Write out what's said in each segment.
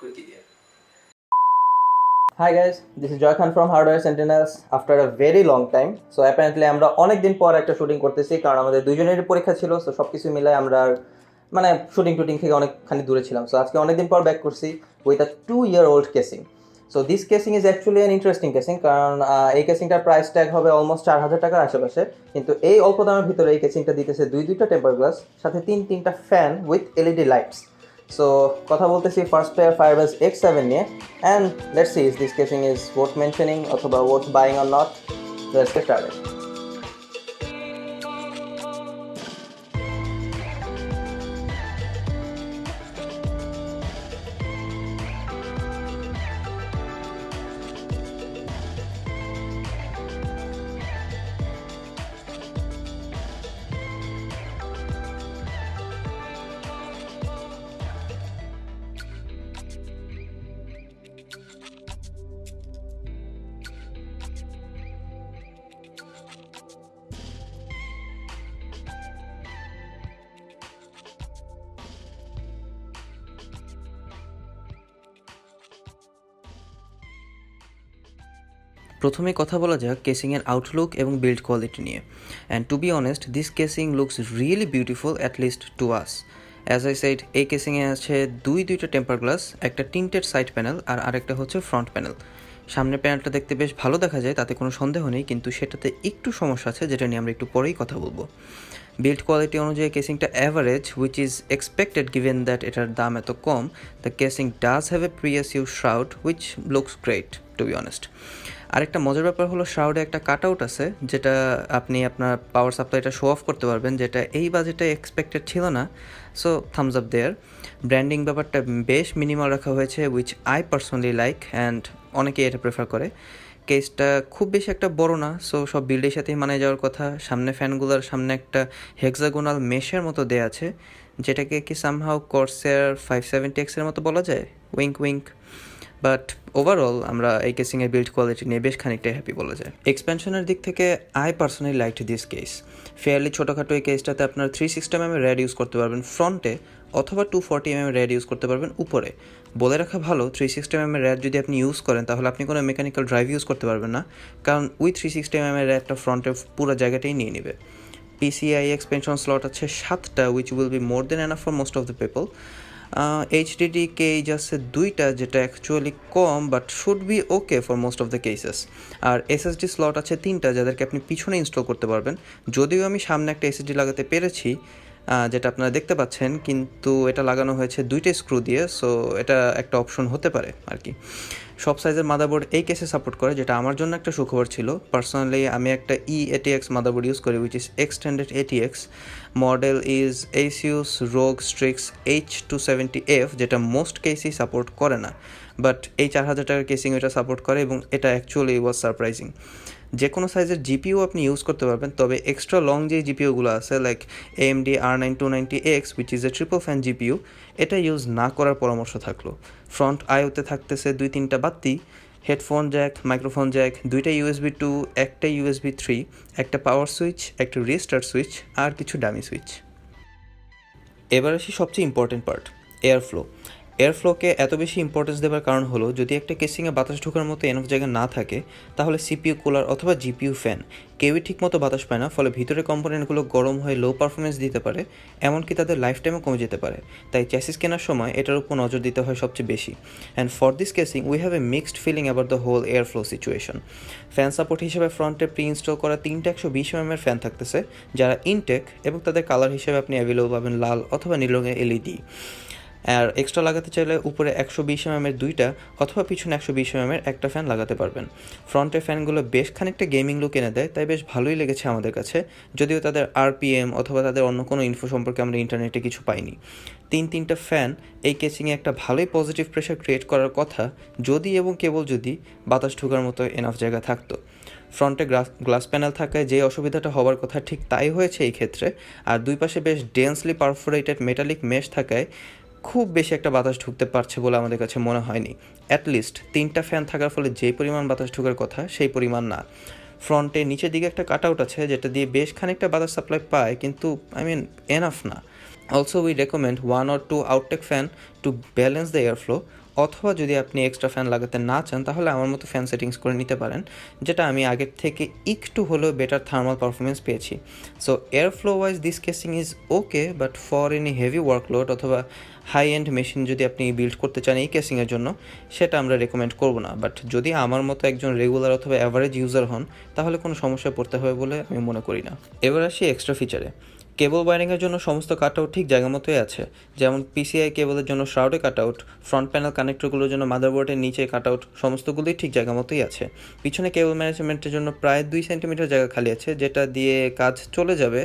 করে কি দিয়ে Hi guys, this is Joy Khan from Hardware Sentinels. After a very long time. So apparently আমরা অনেক দিন পর একটা শুটিং করতেছি কারণ আমাদের দুজনেরই পরীক্ষা ছিল সো সব কিছু মিলে আমরা মানে শুটিং টুটিং থেকে অনেকখানি দূরে ছিলাম। সো আজকে অনেক দিন পর ব্যাক করছি with a two year old casing so this casing is actually an interesting casing কারণ এই কেসিংটার প্রাইস ট্যাগ হবে অলমোস্ট চার হাজার টাকার আশেপাশে। কিন্তু এই অল্প দামের ভিতরে এই কেসিংটা দিতেছে দুই দুইটা টেম্পার গ্লাস সাথে তিন তিনটা fan with LED lights so কথা বলতেছি first player Firebase X seven নিয়ে and let's see is this casing is worth mentioning অথবা worth buying or not let's get started প্রথমে কথা বলা যাক কেসিংয়ের আউটলুক এবং বিল্ড কোয়ালিটি নিয়ে। And to be honest this casing looks really beautiful at least to us as I side এই কেসিংয়ে আছে দুই, দুইটা টেম্পার গ্লাস একটা টিন্টেড সাইড প্যানেল আর আরেকটা হচ্ছে ফ্রন্ট প্যানেল সামনের প্যানেলটা দেখতে বেশ ভালো দেখা যায়, তাতে কোনো সন্দেহ নেই, কিন্তু সেটাতে একটু সমস্যা আছে, যেটা নিয়ে আমরা একটু পরেই কথা বলব। বিল্ড কোয়ালিটি অনুযায়ী কেসিংটা average which is expected given that এটার দাম এত কম the casing does have a PS U shroud which looks great to be honest আরেকটা মজার ব্যাপার হলো শ্রাউডে একটা কাট আউট আছে, যেটা আপনি আপনার পাওয়ার সাপ্লাইটা শো অফ করতে পারবেন, যেটা এই বাজেটে এক্সপেক্টেড ছিল না। So thumbs up there branding ব্যাপারটা বেশ মিনিমাল রাখা হয়েছে which I personally like and অনেকেই এটা প্রেফার করে। কেসটা খুব বেশি একটা বড় না সো সব বিল্ডের সাথেই মানে যাওয়ার কথা। সামনে ফ্যানগুলোর সামনে একটা হেক্সাগোনাল মেশের মতো দেয়া আছে, যেটাকে কি সামহাও কর্সের ফাইভ সেভেন্টি এক্সের মতো বলা যায়? উইঙ্ক উইঙ্ক বাট ওভারঅল আমরা এই কেসিংয়ের বিল্ড কোয়ালিটি নিয়ে বেশ খানিকটা হ্যাপি বলা যায়। এক্সপেনশনের দিক থেকে I personally like this case fairly ছোটোখাটো এই কেসটাতে আপনার three sixty M rad use করতে পারবেন ফ্রন্টে অথবা two forty M rad use করতে পারবেন উপরে। বলে রাখা ভালো থ্রি সিক্সটি এম র্যাড যদি আপনি ইউজ করেন, তাহলে আপনি কোনো মেকানিক্যাল ড্রাইভ ইউজ করতে পারবেন না। কারণ উই থ্রি সিক্সটি এম র্যাডটা ফ্রন্টের পুরো জায়গাটাই নিয়ে নেবে। পিসিআই এক্সপেনশন স্লট আছে সাতটা which will be more than enough for most of the people HDD cage আছে দুইটা, যেটা actually com but should be okay for most of the cases R SSD slot আছে তিনটা, যাদেরকে আপনি পিছনে ইনস্টল করতে পারবেন। যদিও আমি সামনে একটা এসএসডি লাগাতে পেরেছি যেটা আপনারা দেখতে পাচ্ছেন, কিন্তু এটা লাগানো হয়েছে দুইটা স্ক্রু দিয়ে সো এটা একটা অপশন হতে পারে আর কি। সব সাইজের মাদারবোর্ড এই কেসে সাপোর্ট করে, যেটা আমার জন্য একটা সুখবর ছিল। পার্সোনালি আমি একটা ই এটিএক্স মাদারবোর্ড ইউজ করি which is extended ATX model is ASUS ROG Strix H two seventy F যেটা মোস্ট কেসই সাপোর্ট করে না। বাট এই চার হাজার টাকার কেসিং এটা সাপোর্ট করে, এবং এটা অ্যাকচুয়ালি ওয়াজ সারপ্রাইজিং যে কোনো সাইজের জিপিও আপনি ইউজ করতে পারবেন, তবে এক্সট্রা লং যে জিপিওগুলো আছে like AMD R nine two ninety X which is a triple fan GPU এটা ইউজ না করার পরামর্শ থাকল। ফ্রন্ট আইওতে থাকতেছে দুই তিনটা বাতি হেডফোন জ্যাক মাইক্রোফোন জ্যাক দুইটা ইউএসবি টু একটা ইউএসবি থ্রি একটা পাওয়ার সুইচ একটা রিস্টার্ট সুইচ আর কিছু ডামি সুইচ এবার আসি সবচেয়ে ইম্পর্টেন্ট পার্ট এয়ার ফ্লো এয়ার ফ্লোকে এত বেশি ইম্পর্টেন্স দেওয়ার কারণ হলো, যদি একটা কেসিংয়ে বাতাস ঢোকার মতো এনফ জায়গা না থাকে, তাহলে সিপিইউ কুলার অথবা জিপিইউ ফ্যান কেউই ঠিকমতো বাতাস পায় না, ফলে ভিতরে কম্পোনেন্টগুলো গরম হয়ে লো পারফরমেন্স দিতে পারে, এমনকি তাদের লাইফ টাইমও কমে যেতে পারে। তাই চ্যাসিস কেনার সময় এটার উপর নজর দিতে হয় সবচেয়ে বেশি। And for this casing we have a mixed feeling about the whole air flow situation fan support হিসেবে ফ্রন্টে প্রি ইনস্টল করা তিনটে একশো বিশ এম এর ফ্যান থাকতেছে, যারা ইনটেক এবং তাদের কালার হিসেবে আপনি অ্যাভেলেবল পাবেন লাল অথবা নীল রঙের এলইডি আর এক্সট্রা লাগাতে চাইলে উপরে একশো বিশ এমএমের দুইটা অথবা পিছনে একশো বিশ এমএমের একটা ফ্যান লাগাতে পারবেন। ফ্রন্টের ফ্যানগুলো বেশ খানিকটা গেমিং লুক এনে দেয়, তাই বেশ ভালোই লেগেছে আমাদের কাছে। যদিও তাদের আরপিএম অথবা তাদের অন্য কোনো ইনফো সম্পর্কে আমরা ইন্টারনেটে কিছু পাইনি। তিন তিনটা ফ্যান এই কেচিংয়ে একটা ভালোই পজিটিভ প্রেশার ক্রিয়েট করার কথা, যদি এবং কেবল যদি বাতাস ঢোকার মতো এনাফ জায়গা থাকতো। ফ্রন্টে গ্লাস গ্লাস প্যানেল থাকায় যে অসুবিধাটা হওয়ার কথা ঠিক তাই হয়েছে এই ক্ষেত্রে। আর দুই পাশে বেশ ডেন্সলি পারফোরেটেড মেটালিক মেশ থাকায় খুব বেশি একটা বাতাস ঢুকতে পারছে বলে আমাদের কাছে মনে হয়নি। অ্যাটলিস্ট তিনটা ফ্যান থাকার ফলে যে পরিমাণ বাতাস ঢুকার কথা, সেই পরিমাণ না। ফ্রন্টে নিচের দিকে একটা কাট আউট আছে, যেটা দিয়ে বেশ খানিকটা বাতাস সাপ্লাই পায়, কিন্তু আই মিন এনাফ না। Also we recommend one or two outtake fan to balance the air flow অথবা যদি আপনি এক্সট্রা ফ্যান লাগাতে না চান, তাহলে আমার মতো ফ্যান সেটিংস করে নিতে পারেন, যেটা আমি আগের থেকে একটু হলেও বেটার থার্মাল পারফরমেন্স পেয়েছি। So air flow wise this casing is okay but for any heavy workload অথবা হাই এন্ড মেশিন যদি আপনি বিল্ড করতে চান এই কেসিংয়ের জন্য, সেটা আমরা রেকমেন্ড করব না। বাট যদি আমার মতো একজন রেগুলার অথবা অ্যাভারেজ ইউজার হন, তাহলে কোনো সমস্যায় পড়তে হবে বলে আমি মনে করি না। এবার আসি এক্সট্রা ফিচারে কেবল ওয়ারিংয়ের জন্য সমস্ত কাটআউট ঠিক জায়গা মতোই আছে। যেমন পিসিআই কেবলের জন্য শ্রাউডে কাটআউট ফ্রন্ট প্যানেল কানেক্টরগুলোর জন্য মাদারবোর্ডের নিচে কাটআউট, সমস্তগুলোই ঠিক জায়গা মতোই আছে। পিছনে কেবল ম্যানেজমেন্টের জন্য প্রায় দুই সেন্টিমিটার জায়গা খালি আছে, যেটা দিয়ে কাজ চলে যাবে।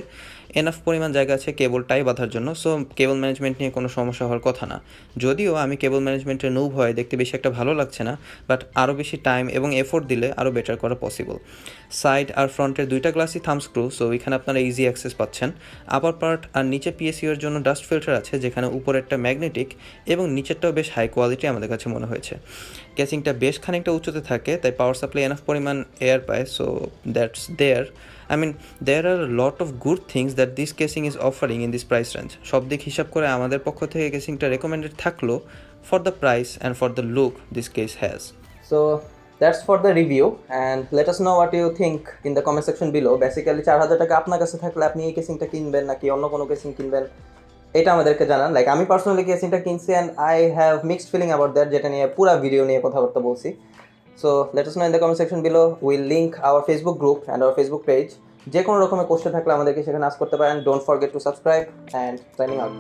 এনাফ পরিমাণ জায়গা আছে কেবলটাই বাঁধার জন্য সো কেবল ম্যানেজমেন্ট নিয়ে কোনো সমস্যা হওয়ার কথা না। যদিও আমি কেবল ম্যানেজমেন্টের নুব হয় দেখতে বেশি একটা ভালো লাগছে না বাট আরও বেশি টাইম এবং এফোর্ট দিলে আরও বেটার করা পসিবল সাইড আর ফ্রন্টের দুইটা গ্লাসই থাম স্ক্রু সো এখানে আপনারা ইজি অ্যাক্সেস পাচ্ছেন। আপার পার্ট আর নিচে পিএসইউর জন্য ডাস্ট ফিল্টার আছে, যেখানে উপরেরটা ম্যাগনেটিক এবং নিচেরটাও বেশ হাই কোয়ালিটি আমাদের কাছে মনে হয়েছে। কেসিংটা বেশ খানিকটা উঁচুতে থাকে, তাই পাওয়ার সাপ্লাই এনাফ পরিমাণ এয়ার পায় so that's there I mean there are lot of good things that this casing is offering in this price range সব দিক হিসাব করে আমাদের পক্ষ থেকে কেসিংটা রেকমেন্ডেড থাকল for the price and for the look this case has so that's for the review and let us know what you think in the comment section below. Basically, চার হাজার টাকা আপনার কাছে থাকলে আপনি এই কেসিংটা কিনবেন নাকি অন্য কোনো কেসিং কিনবেন, এটা আমাদেরকে জানান। লাইক আমি পার্সোনালি কেসিংটা কিনছি and I have mixed feeling about that যেটা নিয়ে পুরো ভিডিও নিয়ে কথাবার্তা বলছি। So let us know in the comment section below. Will link our Facebook group and our Facebook page যে কোনো রকমের কোশ্চেন থাকলে আমাদেরকে সেখানে আস করতে পারেন। Don't forget to subscribe and signing out